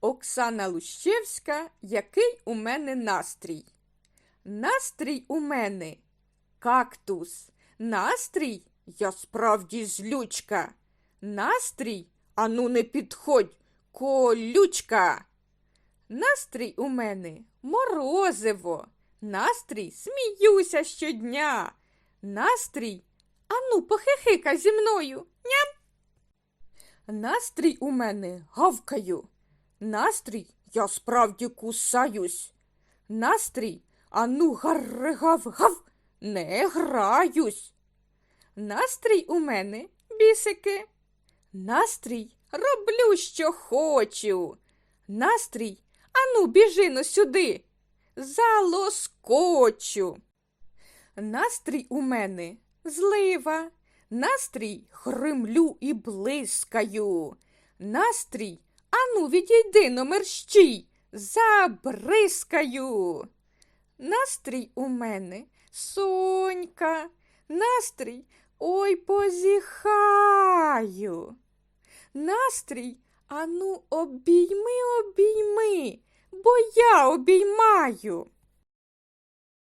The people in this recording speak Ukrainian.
Оксана Лущевська, який у мене настрій? Настрій у мене кактус. Настрій я справді злючка. Настрій, ану не підходь, колючка. Настрій у мене морозиво. Настрій сміюся щодня. Настрій, ану, похихика зі мною. Ням. Настрій у мене гавкаю. Настрій я справді кусаюсь. Настрій, ану гав-гав, не граюсь. Настрій у мене бісики. Настрій роблю, що хочу. Настрій, ану, біжи но сюди. Залоскочу. Настрій у мене злива. Настрій хримлю і блискаю. Настрій, ану, відійди номер щій, забризкаю. Настрій у мене сонька, настрій ой позіхаю. Настрій, ану, обійми, обійми, бо я обіймаю.